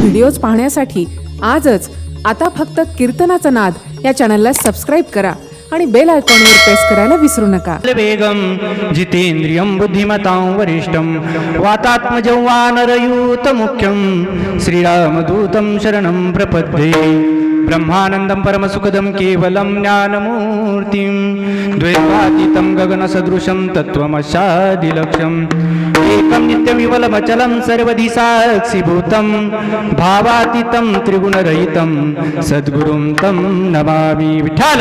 Videos पाहण्यासाठी आजच आता फक्त कीर्तनाचा नाद या चॅनलला सबस्क्राईब करा आणि बेल आयकॉनवर प्रेस करायला विसरू नका. वेगम जितेंद्रियं बुद्धिमतां वरिष्ठं वातात्मजौवानरयूतमुख्यं श्रीरामदूतं शरणं प्रपद्ये. ब्रह्मानन्दं परमसुखदं केवलं ज्ञानमूर्तिं द्वैतातीतं गगनसदृशं तत्त्वमशादिलक्ष्यम् एकं नित्यविमलमचलं सर्वधि साक्षिभूतं भावातीतं त्रिगुणरहितं सद्गुरुं तं नमामि विठ्ठल।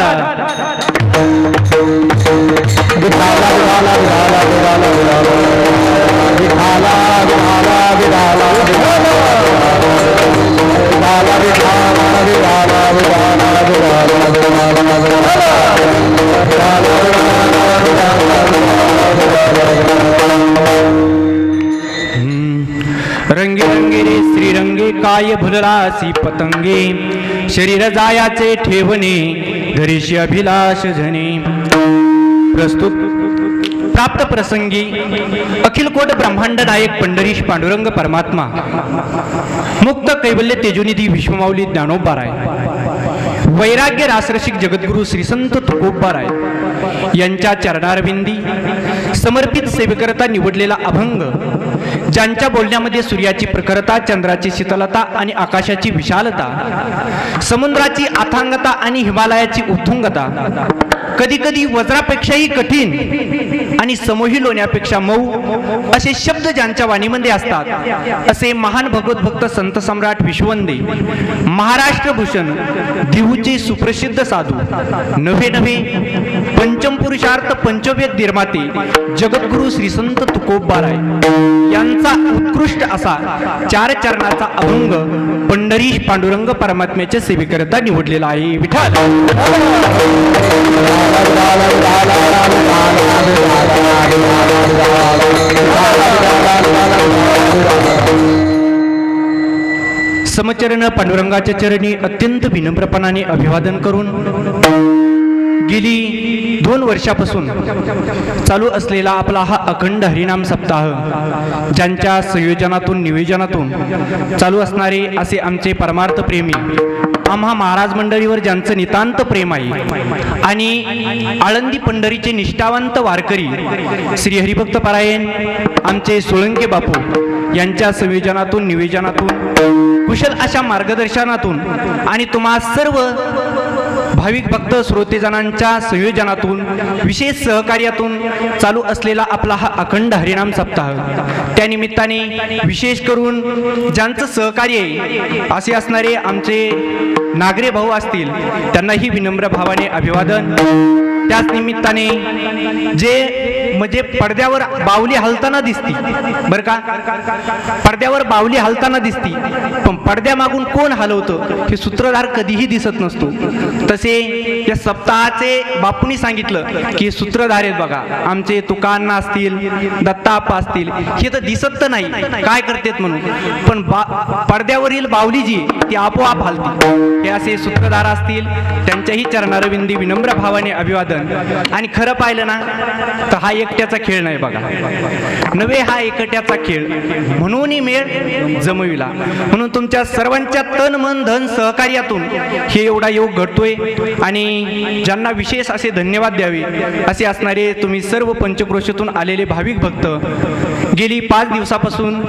रंगी काय पतंगे शरीर जायाचे ठेवणे घरीशी अभिलाष झने प्रस्तुत प्राप्त प्रसंगी अखिल कोट ब्रह्मांड नायक पंढरीश पांडुरंग परमात्मा मुक्त कैवल्य तेजोनिधी विश्वमाऊली ज्ञानोबाराय वैराग्य रासरसिक जगद्गुरु श्रीसंत तुकोबाराय यांच्या चरणारविंदी समर्पित सेवेकरता निवडलेला अभंग ज्यांच्या बोलण्यामध्ये सूर्याची प्रखरता चंद्राची शीतलता आणि आकाशाची विशालता समुद्राची अथांगता आणि हिमालयाची उत्तुंगता कधी कधी वज्रापेक्षाही कठीण आणि समोही लोण्यापेक्षा मऊ असे शब्द ज्यांच्या वाणीमध्ये असतात असे महान भगवत भक्त संत सम्राट विश्ववंदे महाराष्ट्र भूषण दिहूचे सुप्रसिद्ध साधू नवे नवे पंचम पुरुषार्थ पंचवेद निर्माते जगद्गुरु श्री संत तुकोबाराय यांचा उत्कृष्ट असा चार चरणाचा अभंग पंढरीश पांडुरंग परमात्म्याच्या सेवेकरिता निवडलेला आहे. विठाल समचरण पांडुरंगाच्या चरणी अत्यंत विनम्रपणाने अभिवादन करून गेली दोन वर्षापासून चालू असलेला आपला हा अखंड हरिनाम सप्ताह ज्यांच्या संयोजनातून नियोजनातून चालू असणारे असे आमचे परमार्थ प्रेमी आम्हा महाराज मंडळीवर ज्यांचं नितांत प्रेम आहे आणि आळंदी पंढरीचे निष्ठावंत वारकरी श्री हरिभक्त पारायण आमचे सोळंके बापू यांच्या संयोजनातून निवेदनातून कुशल अशा मार्गदर्शनातून आणि तुम्हा सर्व भाविक भक्त श्रोतेजनांच्या संयोजनातून विशेष सहकार्यातून चालू असलेला आपला हा अखंड हरिनाम सप्ताह. त्यानिमित्ताने विशेष करून ज्यांचं सहकार्य आहे असे असणारे आमचे नागरे भाऊ असतील त्यांनाही विनम्र भावाने अभिवादन. त्याच निमित्ताने जे म्हणजे पडद्यावर बावली हलताना दिसती. बरं का? पडद्यावर बावली हलताना दिसती. पण पडद्यामागून कोण हलवतं? हे सूत्रधार कधीही दिसत नसतो. तसे या सप्ताहाचे बापूंनी सांगितलं की सूत्रधार आहेत बघा. आमचे तुकांना असतील दत्ताप्पा असतील. हे तर दिसत तर नाही. काय करतेत म्हणून? पण बा पडद्यावरील बावली जी ती आपोआप हलती. हे असे सूत्रधार असतील त्यांच्याही चरणारविंदी विनम्र भावाने अभिवादन. आणि खरं पाहिलं ना तर हा एक एकट्याचा खेळ नाही बघा. नवे हा एकट्याचा खेळ. म्हणून मेळ जमविला. म्हणून तुमच्या सर्वांच्या तन मन धन सहकार्यातून हे एवढा योग घडतोय आणि ज्यांना विशेष असे धन्यवाद द्यावे असे असणारे तुम्ही सर्व पंचक्रोशातून आलेले भाविक भक्त गेली पाच दिवसापासून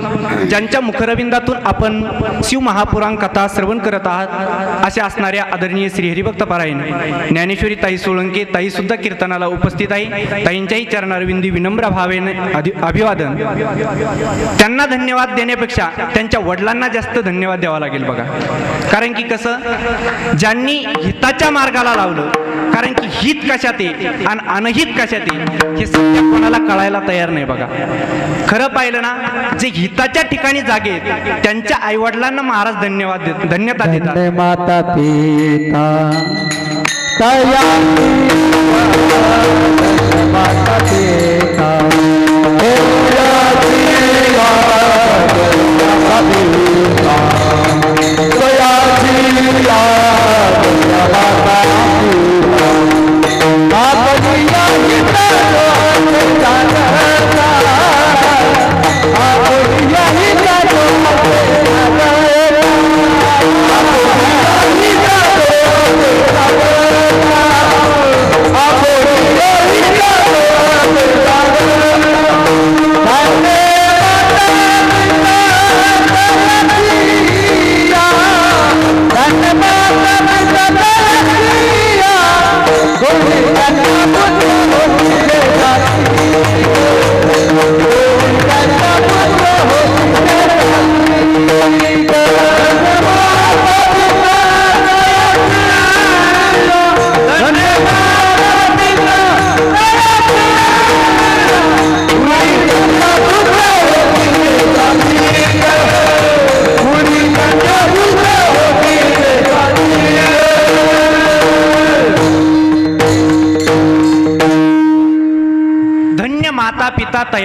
ज्यांच्या मुखरविंदातून आपण शिव महापुराण कथा श्रवण करत आहात असे असणाऱ्या आदरणीय श्री हरिभक्त पारायण ज्ञानेश्वरी ताई सोळंके ताई सुद्धा कीर्तनाला उपस्थित आहे. ताईंच्याही चरणार चरणारविंदी विनम्र भावेने अभिवादन. त्यांना धन्यवाद देण्यापेक्षा त्यांच्या वडिलांना जास्त धन्यवाद द्यावा लागेल बघा. कारण की कसं ज्यांनी हिताच्या मार्गाला लावलं कारण की हित कशात आहे आणि अनहित कशात आहे हे सध्या कोणाला कळायला तयार नाही बघा. खरं पाहिलं ना जे हिताच्या ठिकाणी जागे आहेत त्यांच्या आईवडिलांना महाराज धन्यवाद देत धन्यता देतात. धन्य माता पिता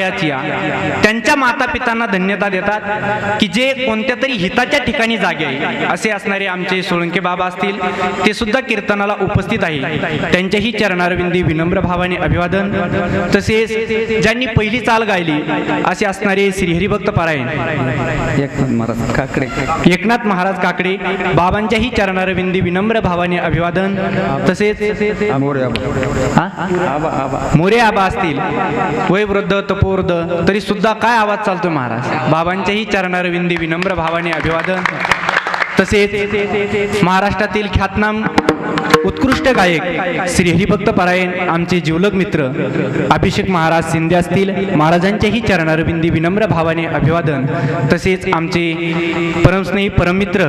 पिता त्यांच्या माता पितांना धन्यता देतात की जे कोणत्या तरी हिताच्या ठिकाणी जागे असे असणारे आमचे सोळंके बाबा असतील ते सुद्धा कीर्तनाला उपस्थित आहे. त्यांच्याही चरणारविंदी विनम्र भावाने अभिवादन. तसेच ज्यांनी पहिली चाल गायली असे असणारे श्रीहरिभक्त पारायण. एकनाथ महाराज काकडे. एकनाथ महाराज काकडे बाबांच्याही चरणारविंदी विनम्र भावाने अभिवादन. तसेच? मोरे आबा असतील. वयवृद्ध तपोवृद्ध तरी सुद्धा काय आवाज चालतोय महाराज? बाबांच्याही चरणारविंदी विनम्र भावाने अभिवादन. तसेच महाराष्ट्रातील ख्यातनाम उत्कृष्ट गायक श्री हरिभक्त परायण आमचे जीवलग मित्र अभिषेक महाराज शिंदे असतील महाराजांच्याही चरणारविंदी विनम्र भावाने अभिवादन तसेच आमचे परमस्नेही परममित्र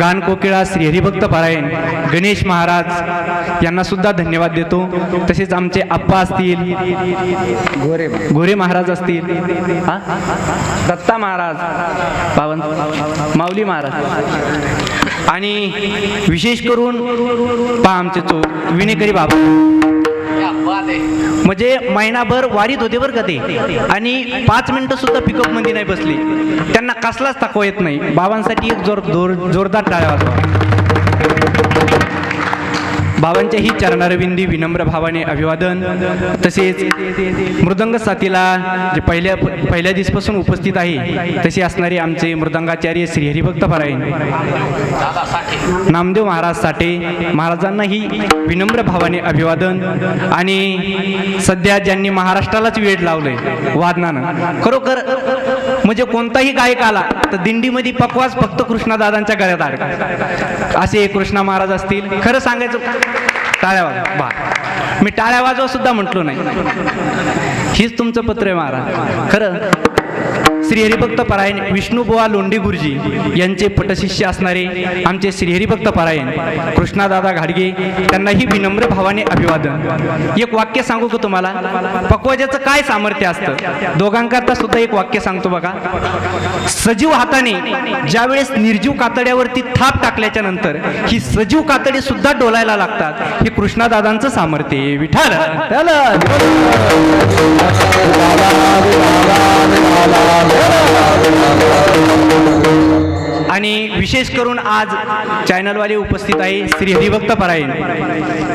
गानकोकिळा श्री हरिभक्त पारायण गणेश महाराज यांना सुद्धा धन्यवाद देतो. तसेच आमचे आप्पा असतील गोरे गोरे महाराज असतील दत्ता महाराज पावन माऊली महाराज. आणि विशेष करून पहा आमचे चो विनेकरी बाबा. म्हणजे महिनाभर वारीत होते बरं का ते. आणि पाच मिनिटं सुद्धा पिकअपमध्ये नाही बसली. त्यांना कसलाच थकवा येत नाही. बाबांसाठी एक जोर जोर जोरदार टाळ्या वाजवा. बाबांच्याही चरणारविंदी विनम्र भावाने अभिवादन. तसेच मृदंग साथीला जे पहिल्या पहिल्या दिवसपासून उपस्थित आहे तसे असणारे आमचे मृदंगाचार्य श्री हरिभक्त पारायण. नामदेव महाराज साठे महाराजांनाही विनम्र भावाने अभिवादन. आणि सध्या ज्यांनी महाराष्ट्रालाच वेळ लावलंय वादनानं. खरोखर म्हणजे कोणताही गायक आला तर दिंडीमध्ये पकवास फक्त कृष्णादादांच्या गळ्यात अडका असे कृष्णा महाराज असतील. खरं सांगायचं टाळ्या वाजवा. बा. मी टाळ्या वाजवा सुद्धा म्हटलो नाही. हीच तुमचं पत्र आहे महाराज. खरं? श्रीहरिभक्त पारायण विष्णुबुवा लोंढे गुरुजी यांचे पटशिष्य असणारे आमचे श्रीहरिभक्त पारायण कृष्णादादा घाडगे त्यांनाही विनम्र भावाने अभिवादन. एक वाक्य सांगू का तुम्हाला? पक्वाजाचं काय सामर्थ्य असतं? दोघांकरता सुद्धा एक वाक्य सांगतो बघा. सजीव हाताने ज्यावेळेस निर्जीव कातड्यावरती थाप टाकल्याच्या नंतर ही सजीव कातडी सुद्धा डोलायला लागतात. हे कृष्णादादांचं सामर्थ्य आहे विठाल आणि विशेष करून आज चॅनलवाले उपस्थित आहे श्री हरिभक्त परायण.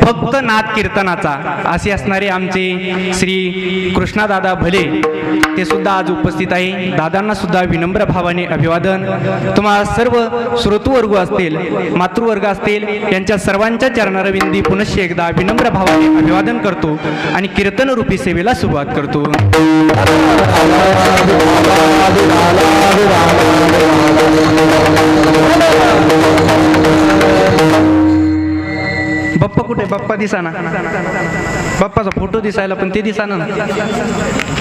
फक्त नाद कीर्तनाचा. असे असणारे आमचे श्री कृष्णादादा भले ते सुद्धा आज उपस्थित आहे. दादांना सुद्धा विनम्र भावाने अभिवादन. तुम्हाला सर्व श्रोतुवर्ग असतील मातृवर्ग असतील यांच्या सर्वांच्या चरणारविंदी पुनश्च एकदा विनम्र भावाने अभिवादन करतो आणि कीर्तन रूपी सेवेला सुरुवात करतो. बाप्पा कुठे? बाप्पा दिसाना. बाप्पाचा फोटो दिसायला पण ते दिसाना ना.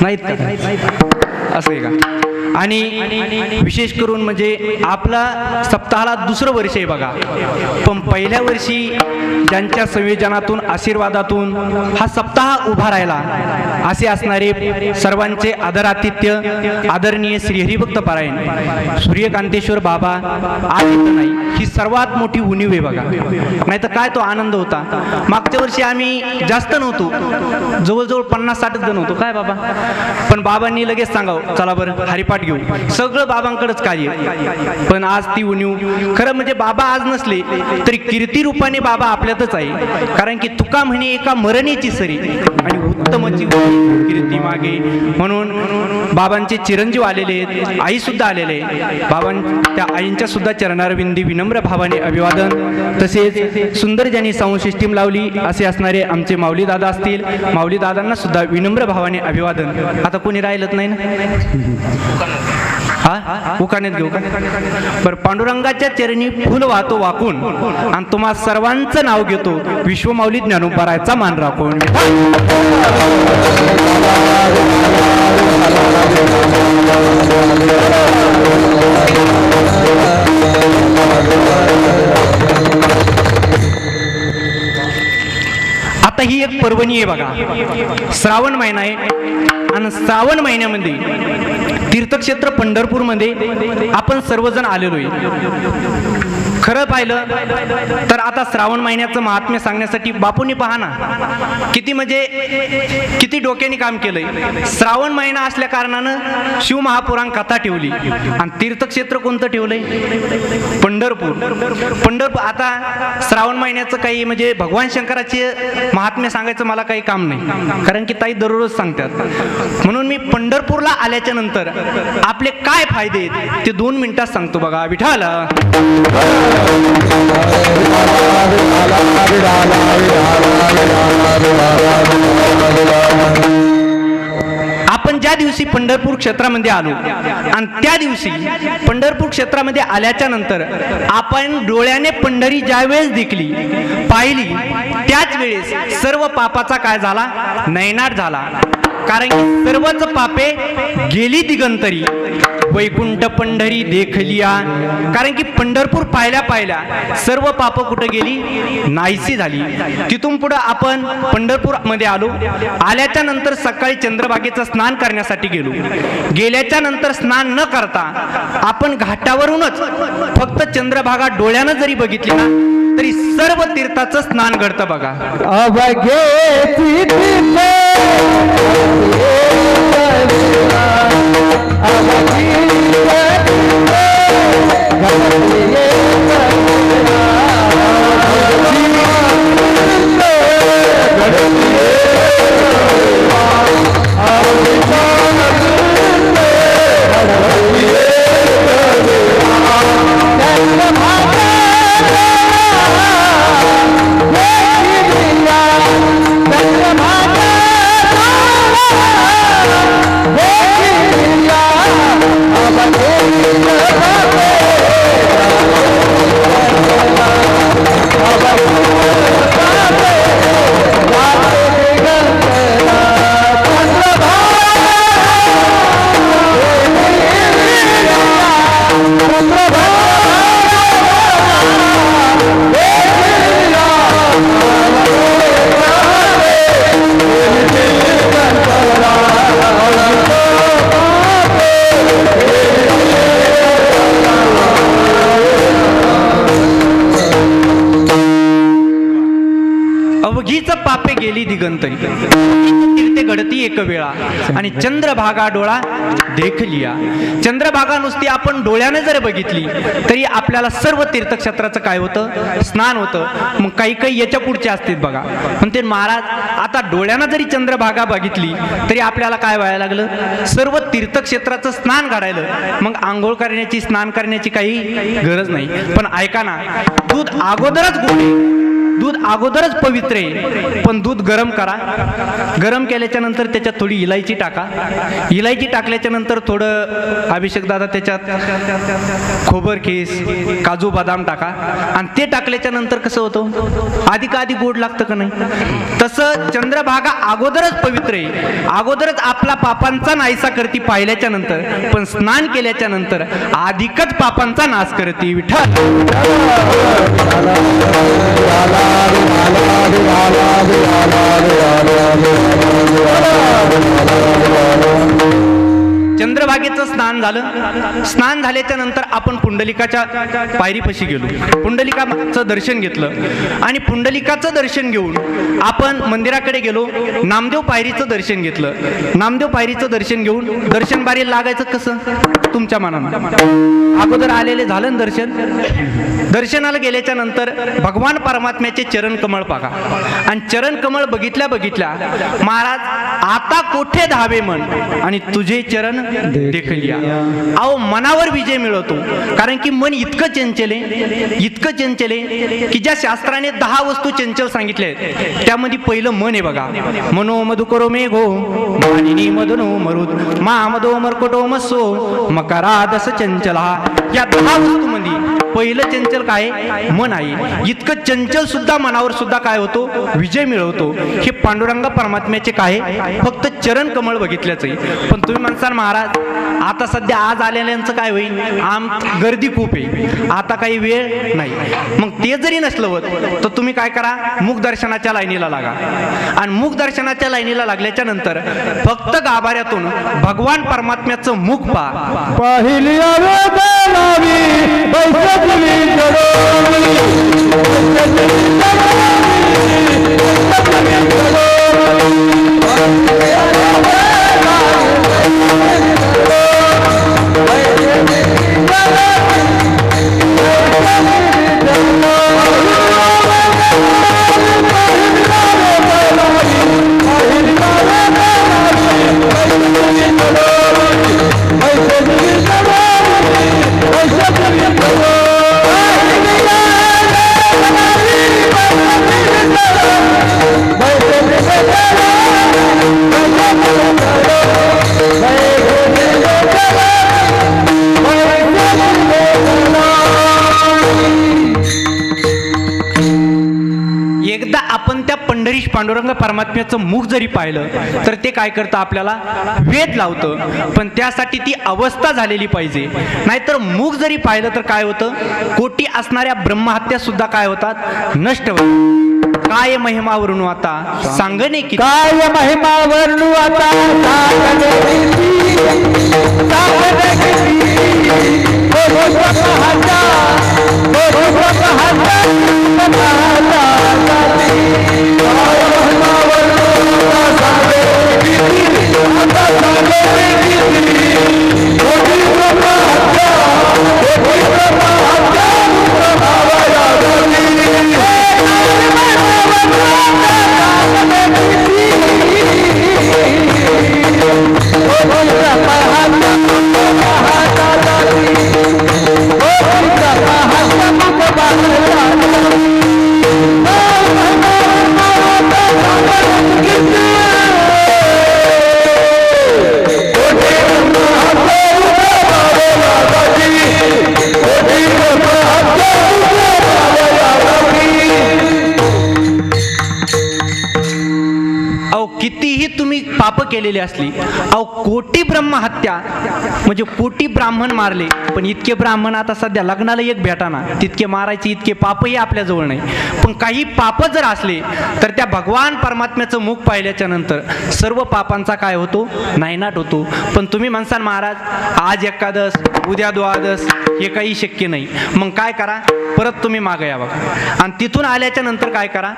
नाहीत असं आहे का? आणि विशेष करून म्हणजे आपला सप्ताहाला दुसरं वर्ष आहे बघा. पण पहिल्या वर्षी ज्यांच्या संयोजनातून आशीर्वादातून हा सप्ताह उभा राहिला असे असणारे सर्वांचे आदरातिथ्य आदरणीय श्रीहरिभक्त पारायण सूर्यकांतेश्वर बाबा आज नाही. ही सर्वात मोठी उणीव आहे बघा. नाही तर काय तो आनंद होता? मागच्या वर्षी आम्ही जास्त नव्हतो. जवळजवळ पन्नास साठच जण होतो. काय बाबा? पण बाबांनी लगेच सांगावं चला बरं हरिपाठ घेऊ. सगळं बाबांकडेच कार्य. पण आज ती उणीव खरं म्हणजे बाबा आज नसले तरी कीर्ती रूपाने बाबा आपल्यातच आहे. कारण की तुका म्हणे एका मरणीची सरी. आणि उत्तमची कीर्ती मागे. म्हणून बाबांचे चिरंजीव आलेले आहेत आई सुद्धा आलेले आहे बाबां त्या आईंच्या सुद्धा चरणारविंदी विनम्र भावाने अभिवादन. तसेच सुंदर ज्यांनी साऊंड सिस्टीम लावली. असे असणारे आमचे माऊली दादा असतील. माऊली दादांना सुद्धा विनम्र भावाने अभिवादन. आता कोणी राहिलंच नाही ना? हा? उकानेत घेऊ का? बरं पांडुरंगाच्या चरणी फुल वाहतो वाकून. आणि तुम्हा सर्वांचं नाव घेतो. विश्वमाऊली ज्ञानोपरायचा मान राखून. आता ही एक पर्वणी आहे बघा. श्रावण महिना आहे. आणि श्रावण महिन्यामध्ये तीर्थक्षेत्र पंढरपूरमध्ये आपण सर्वजण आलेलो आहे. खरं पाहिलं तर आता श्रावण महिन्याचं महात्म्य सांगण्यासाठी बापूंनी पहा ना किती म्हणजे किती डोक्याने काम केलंय. श्रावण महिना असल्या कारणानं शिवमहापुराण कथा ठेवली. आणि तीर्थक्षेत्र कोणतं ठेवलंय? पंढरपूर. पंढरपूर आता श्रावण महिन्याचं काही म्हणजे भगवान शंकराचे महात्म्य सांगायचं मला काही काम नाही. कारण की ताई दररोज सांगतात. म्हणून मी पंढरपूरला आल्याच्यानंतर आपले काय फायदे आहेत ते दोन मिनिटात सांगतो बघा. विठाल आपण ज्या दिवशी पंढरपूर क्षेत्रामध्ये आलो आणि त्या दिवशी पंढरपूर क्षेत्रामध्ये आल्याच्यानंतर आपण डोळ्याने पंढरी ज्यावेळेस दिखली पाहिली त्याच वेळेस सर्व पापाचा काय झाला? नयनाट झाला. कारण की सर्वच पापे गेली दिगंतरी. वैकुंठ पंढरी देखलिया. कारण की पंढरपूर पाहिल्या पाहिल्या सर्व पाप कुठं गेली? नाहीशी झाली. तिथून पुढं आपण पंढरपूरमध्ये आलो. आल्याच्यानंतर सकाळी चंद्रभागेचं स्नान करण्यासाठी गेलो. गेल्याच्यानंतर स्नान न करता आपण घाटावरूनच फक्त चंद्रभागा डोळ्यानं जरी बघितली ना तरी सर्व तीर्थाचं स्नान घडतं बघा. अवघीच पापे गेली दिगंतरी. तीर्थे घडती एक वेळा. आणि चंद्रभागा डोळा देखलिया. चंद्रभागा नुसती आपण डोळ्याने जर बघितली तरी आपल्याला सर्व तीर्थक्षेत्राचं काय होतं? स्नान होतं. मग काही काही याच्या पुढचे असतील बघा. पण ते महाराज आता डोळ्यानं जरी चंद्रभागा बघितली तरी आपल्याला काय व्हायला लागलं? सर्व तीर्थक्षेत्राचं स्नान काढायला मग आंघोळ करण्याची स्नान करण्याची काही गरज नाही. पण ऐका ना दूध अगोदरच गोड दूध अगोदरच पवित्र आहे. पण दूध गरम करा. गरम केल्याच्यानंतर त्याच्यात थोडी इलायची टाका. इलायची टाकल्याच्या नंतर थोडं अभिषेक दादा त्याच्यात खोबर केस काजू बदाम टाका. आणि ते टाकल्याच्या नंतर कसं होतं? आधी का आधी गोड लागतं का नाही? तसं चंद्रभागा अगोदरच पवित्र आहे. अगोदरच आपला पापांचा नाहीसा करती पाहिल्याच्या नंतर पण स्नान केल्याच्यानंतर अधिकच पापांचा नाश करते. विठ्ठल! ஆளாது ஆளாது ஆளாது ஆளாது ஆளாது ஆளாது ஆளாது चंद्रभागेचं स्नान झालं. स्नान झाल्याच्यानंतर आपण पुंडलिकाच्या पायरीपाशी गेलो. पुंडलिकाचं दर्शन घेतलं. आणि पुंडलिकाचं दर्शन घेऊन आपण मंदिराकडे गेलो. नामदेव पायरीचं दर्शन घेतलं. नामदेव पायरीचं दर्शन घेऊन दर्शन बारी लागायचं कसं? तुमच्या मनानं. अगोदर आलेले झालं ना दर्शन? दर्शनाला गेल्याच्यानंतर भगवान परमात्म्याचे चरण कमळ पागा आणि चरण कमळ बघितल्या बघितल्या महाराज आता कोठे धावे मन? आणि तुझे चरण देखलिया। अहो मनावर विजय मिळवतो. कारण की मन इतकं चंचल आहे इतकं चंचल आहे की ज्या शास्त्राने दहा वस्तू चंचल सांगितल्या आहेत त्यामध्ये पहिलं मन आहे बघा. मनो मधुकरो मेघो मानिनी मदनो मरुद मा मदो मरकटो मकरा दस चंचला. या दहा वस्तूमध्ये पहिलं चंचल काय? मन आहे. इतकं चंचल सुद्धा मनावर सुद्धा काय होतो? विजय मिळवतो. हे पांडुरंग परमात्म्याचे काय? फक्त चरण कमळ बघितल्याच आहे पण तुम्ही म्हणसाल महाराज आता सध्या आज आलेल्यांचं काय होईल? आम गर्दी खूप आहे. आता काही वेळ नाही. मग ते जरी नसलं होत तर तुम्ही काय करा? मुख दर्शनाच्या लाईनीला लागा. आणि मुख दर्शनाच्या लाईनीला लागल्याच्या नंतर फक्त गाभाऱ्यातून भगवान परमात्म्याचं मुख पहा. Oh परमात्म्याचं मुख जरी पाहिलं तर ते काय करतं आपल्याला वेद लावतं पण त्यासाठी ती अवस्था झालेली पाहिजे नाहीतर मुख जरी पाहिलं तर काय होतं कोटी असणाऱ्या ब्रह्महत्या सुद्धा काय होतात नष्ट होतात काय महिमावरून आता सांगणे की काय महिमा वर्णू आता सागरे किती, काय महिमा वर्णू आता Yeah! केलेली असली. अहो कोटी ब्रह्महत्या म्हणजे कोटी ब्राह्मण मारले पण इतके ब्राह्मण आता सध्या लग्नाला एक भेटाना. तितके मारायचे इतके पापही आपल्याजवळ नाही. पण काही पाप जर असले तर त्या भगवान परमात्म्याचं मुख पाहिल्याच्या नंतर सर्व पापांचा काय होतो? नायनाट होतो. पण तुम्ही म्हणसाल महाराज आज एकादश उद्या द्वादश हे काही शक्य नाही. मग काय करा? परत तुम्ही मागे या बघा. आणि तिथून आल्याच्यानंतर काय करा?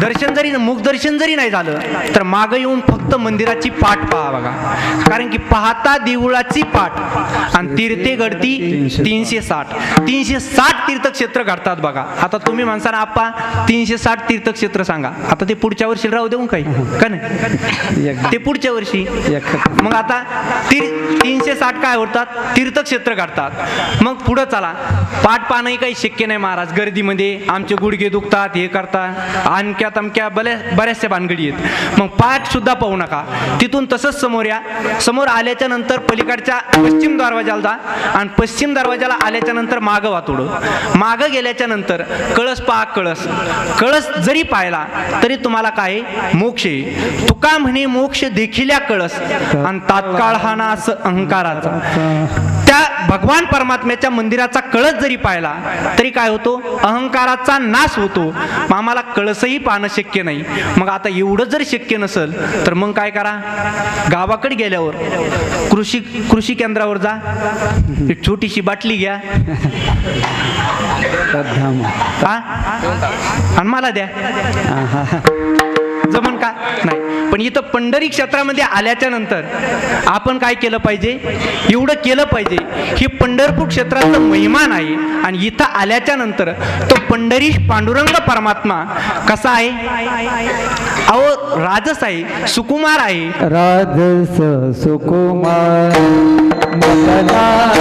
दर्शन जरी मुख दर्शन जरी नाही झालं तर मागं येऊन फक्त मंदिराची पाठ पहा बघा. कारण की पाहता देऊळाची पाठ. आणि तीर्थे घडती तीनशे साठ. तीनशे साठ तीर्थक्षेत्र घडतात बघा. आता तुम्ही म्हणसा आप्पा तीनशे साठ तीर्थक्षेत्र सांगा. आता ते पुढच्या वर्षी राहू देऊ काही. का नाही? ते पुढच्या वर्षी. मग आता ती तीनशे साठ काय होतात? तीर्थक्षेत्र काढतात मग पुढं चला. पाठ पाहणंही काही शक्य नाही महाराज. गर्दीमध्ये आमचे गुडघे दुखतात हे करतात. आणक्या तमक्या बऱ्या बऱ्याचशा भानगडी आहेत. मग पाठ सुद्धा पाहू नका. तिथून तसंच समोर या. समोर आल्याच्यानंतर पलीकडच्या पश्चिम दरवाजाला जा आणि पश्चिम दरवाजाला आल्याच्यानंतर मागं वातोडं मागं गेल्याच्यानंतर कळस पहा कळस. कळस जरी पाहिला तरी तुम्हाला काय? आहे? मोक्ष आहे तुका म्हणे मोक्ष देखील कळस. आणि तात्काळ हा ना असं अहंकाराचा. त्या भगवान परमात्म्याच्या मंदिराचा कळस जरी पाहिला तरी काय होतो? अहंकाराचा नाश होतो. मग आम्हाला कळसही पाहणं शक्य नाही. मग आता एवढं जर शक्य नसेल तर मग काय करा? गावाकडे गेल्यावर कृषी कृषी केंद्रावर जा. एक छोटीशी बाटली घ्या. हा? आणि मला द्या. जमन का? नाही. पण इथं पंढरी क्षेत्रामध्ये आल्याच्यानंतर आपण काय केलं पाहिजे? एवढं केलं पाहिजे. ही पंढरपूर क्षेत्राचं महिमान आहे आणि इथं आल्याच्यानंतर तो पंढरी पांडुरंग परमात्मा कसा आहे? अहो राजस आहे सुकुमार आहे. राजस सुकुमार सुकुमार